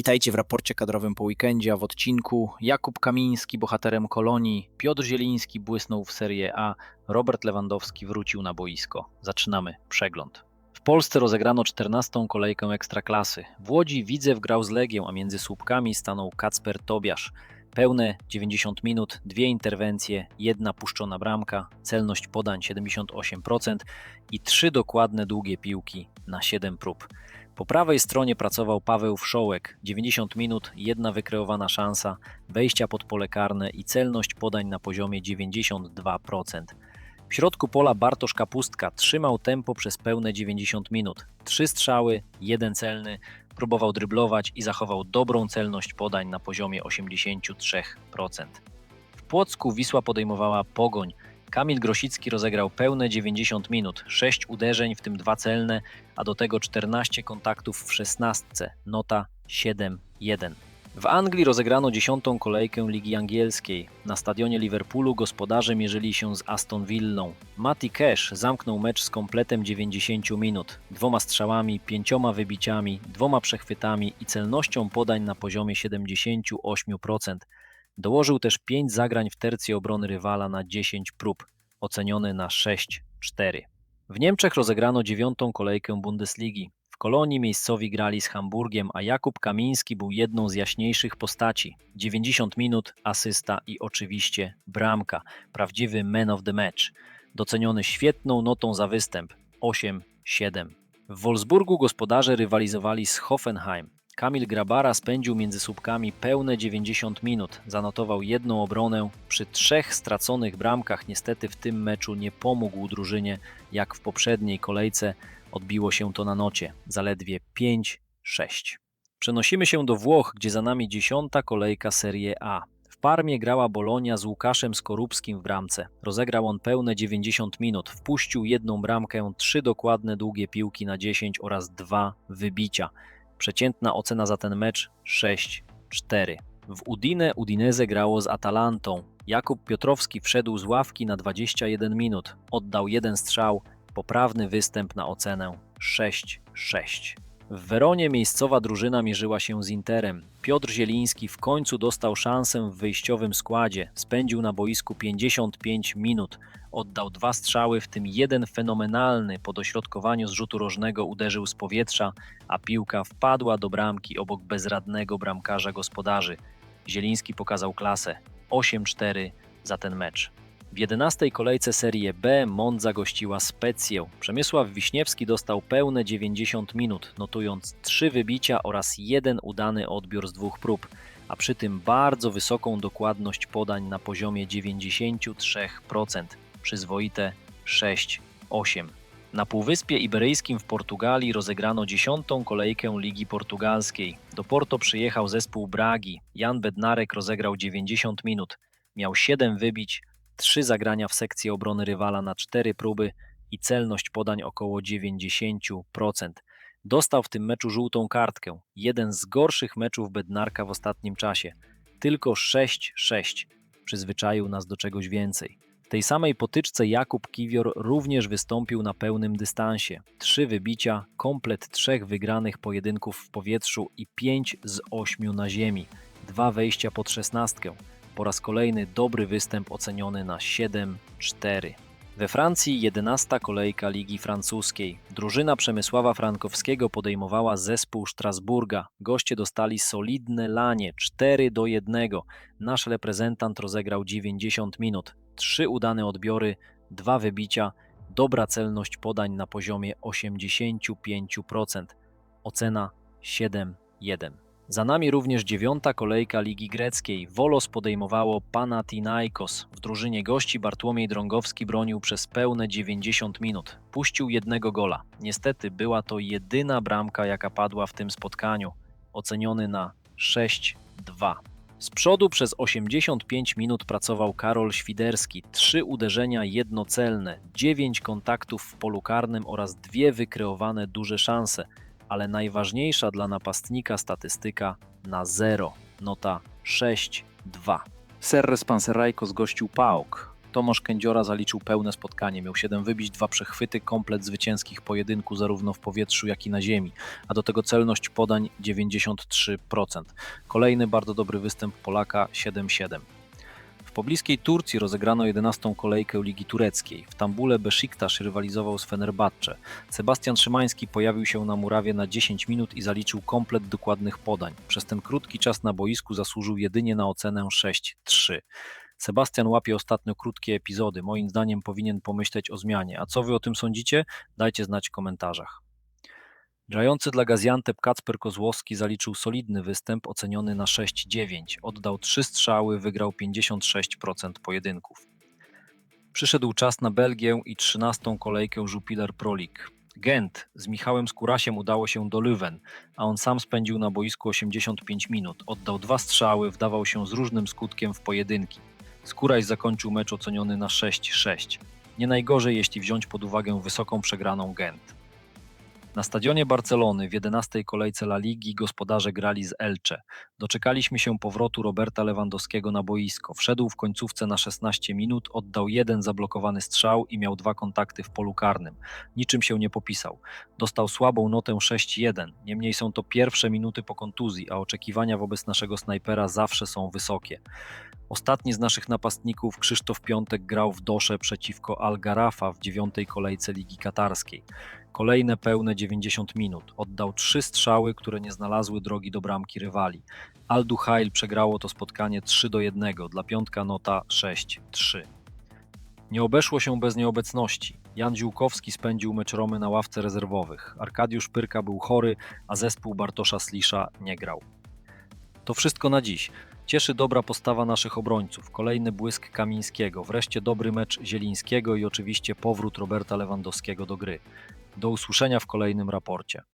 Witajcie w raporcie kadrowym po weekendzie, a w odcinku Jakub Kamiński bohaterem Kolonii, Piotr Zieliński błysnął w Serie A, Robert Lewandowski wrócił na boisko. Zaczynamy przegląd. W Polsce rozegrano 14. kolejkę Ekstraklasy. W Łodzi Widzew grał z Legią, a między słupkami stanął Kacper Tobiasz. Pełne 90 minut, dwie interwencje, jedna puszczona bramka, celność podań 78% i trzy dokładne długie piłki na 7 prób. Po prawej stronie pracował Paweł Wszołek. 90 minut, jedna wykreowana szansa, wejścia pod pole karne i celność podań na poziomie 92%. W środku pola Bartosz Kapustka trzymał tempo przez pełne 90 minut. Trzy strzały, jeden celny, próbował dryblować i zachował dobrą celność podań na poziomie 83%. W Płocku Wisła podejmowała pogoń. Kamil Grosicki rozegrał pełne 90 minut, 6 uderzeń, w tym dwa celne, a do tego 14 kontaktów w 16, nota 7-1. W Anglii rozegrano dziesiątą kolejkę Ligi Angielskiej. Na stadionie Liverpoolu gospodarze mierzyli się z Aston Villą. Matty Cash zamknął mecz z kompletem 90 minut, dwoma strzałami, pięcioma wybiciami, dwoma przechwytami i celnością podań na poziomie 78%. Dołożył też 5 zagrań w tercji obrony rywala na 10 prób, ocenione na 6-4. W Niemczech rozegrano dziewiątą kolejkę Bundesligi. W Kolonii miejscowi grali z Hamburgiem, a Jakub Kamiński był jedną z jaśniejszych postaci. 90 minut, asysta i oczywiście bramka. Prawdziwy man of the match. Doceniony świetną notą za występ 8-7. W Wolfsburgu gospodarze rywalizowali z Hoffenheim. Kamil Grabara spędził między słupkami pełne 90 minut, zanotował jedną obronę. Przy trzech straconych bramkach niestety w tym meczu nie pomógł drużynie, jak w poprzedniej kolejce odbiło się to na nocie, zaledwie 5-6. Przenosimy się do Włoch, gdzie za nami dziesiąta kolejka Serie A. W Parmie grała Bolonia z Łukaszem Skorupskim w bramce. Rozegrał on pełne 90 minut, wpuścił jedną bramkę, trzy dokładne długie piłki na 10 oraz dwa wybicia. Przeciętna ocena za ten mecz 6-4. W Udine Udinese grało z Atalantą. Jakub Piotrowski wszedł z ławki na 21 minut, oddał jeden strzał, poprawny występ na ocenę 6-6. W Weronie miejscowa drużyna mierzyła się z Interem. Piotr Zieliński w końcu dostał szansę w wyjściowym składzie. Spędził na boisku 55 minut. Oddał dwa strzały, w tym jeden fenomenalny po dośrodkowaniu z rzutu rożnego uderzył z powietrza, a piłka wpadła do bramki obok bezradnego bramkarza gospodarzy. Zieliński pokazał klasę 8-4 za ten mecz. W 11 kolejce Serie B Monza gościła Specję. Przemysław Wiśniewski dostał pełne 90 minut, notując 3 wybicia oraz jeden udany odbiór z dwóch prób, a przy tym bardzo wysoką dokładność podań na poziomie 93%, przyzwoite 6-8. Na Półwyspie Iberyjskim w Portugalii rozegrano dziesiątą kolejkę Ligi Portugalskiej. Do Porto przyjechał zespół Bragi. Jan Bednarek rozegrał 90 minut. Miał 7 wybić, trzy zagrania w sekcji obrony rywala na cztery próby i celność podań około 90%. Dostał w tym meczu żółtą kartkę, jeden z gorszych meczów Bednarka w ostatnim czasie. Tylko 6-6. Przyzwyczaił nas do czegoś więcej. W tej samej potyczce Jakub Kiwior również wystąpił na pełnym dystansie. Trzy wybicia, komplet trzech wygranych pojedynków w powietrzu i pięć z ośmiu na ziemi. Dwa wejścia pod szesnastkę. Po raz kolejny dobry występ oceniony na 7-4. We Francji 11 kolejka Ligi Francuskiej. Drużyna Przemysława Frankowskiego podejmowała zespół Strasburga. Goście dostali solidne lanie 4 do 1. Nasz reprezentant rozegrał 90 minut. Trzy udane odbiory, dwa wybicia, dobra celność podań na poziomie 85%. Ocena 7-1. Za nami również dziewiąta kolejka Ligi Greckiej. Wolos podejmowało Panathinaikos. W drużynie gości Bartłomiej Drągowski bronił przez pełne 90 minut. Puścił jednego gola. Niestety była to jedyna bramka, jaka padła w tym spotkaniu. Oceniony na 6-2. Z przodu przez 85 minut pracował Karol Świderski. Trzy uderzenia jednocelne, 9 kontaktów w polu karnym oraz dwie wykreowane duże szanse ale najważniejsza dla napastnika statystyka na 0, nota 6-2. Serres Panserajko zgościł PAOK. Tomasz Kędziora zaliczył pełne spotkanie. Miał 7 wybić, dwa przechwyty, komplet zwycięskich pojedynku zarówno w powietrzu, jak i na ziemi, a do tego celność podań 93%. Kolejny bardzo dobry występ Polaka 7-7. W pobliskiej Turcji rozegrano 11. kolejkę Ligi Tureckiej. W Tambule Besiktas rywalizował z Fenerbahce. Sebastian Szymański pojawił się na murawie na 10 minut i zaliczył komplet dokładnych podań. Przez ten krótki czas na boisku zasłużył jedynie na ocenę 6-3. Sebastian łapie ostatnio krótkie epizody. Moim zdaniem powinien pomyśleć o zmianie. A co wy o tym sądzicie? Dajcie znać w komentarzach. Grający dla Gaziantep Kacper Kozłowski zaliczył solidny występ oceniony na 6-9. Oddał 3 strzały, wygrał 56% pojedynków. Przyszedł czas na Belgię i 13. kolejkę Jupiler Pro League. Gent z Michałem Skurasiem udało się do Leuven, a on sam spędził na boisku 85 minut. Oddał dwa strzały, wdawał się z różnym skutkiem w pojedynki. Skóraś zakończył mecz oceniony na 6-6. Nie najgorzej, jeśli wziąć pod uwagę wysoką przegraną Gent. Na stadionie Barcelony w 11 kolejce La Ligi gospodarze grali z Elche. Doczekaliśmy się powrotu Roberta Lewandowskiego na boisko. Wszedł w końcówce na 16 minut, oddał jeden zablokowany strzał i miał dwa kontakty w polu karnym. Niczym się nie popisał. Dostał słabą notę 6-1. Niemniej są to pierwsze minuty po kontuzji, a oczekiwania wobec naszego snajpera zawsze są wysokie. Ostatni z naszych napastników, Krzysztof Piątek, grał w Dosze przeciwko Al Garafa w dziewiątej kolejce Ligi Katarskiej. Kolejne pełne 90 minut. Oddał trzy strzały, które nie znalazły drogi do bramki rywali. Al Duhail przegrało to spotkanie 3 do 1. Dla piątka nota 6-3. Nie obeszło się bez nieobecności. Jan Ziółkowski spędził mecz Romy na ławce rezerwowych. Arkadiusz Pyrka był chory, a zespół Bartosza Slisza nie grał. To wszystko na dziś. Cieszy dobra postawa naszych obrońców, kolejny błysk Kamińskiego, wreszcie dobry mecz Zielińskiego i oczywiście powrót Roberta Lewandowskiego do gry. Do usłyszenia w kolejnym raporcie.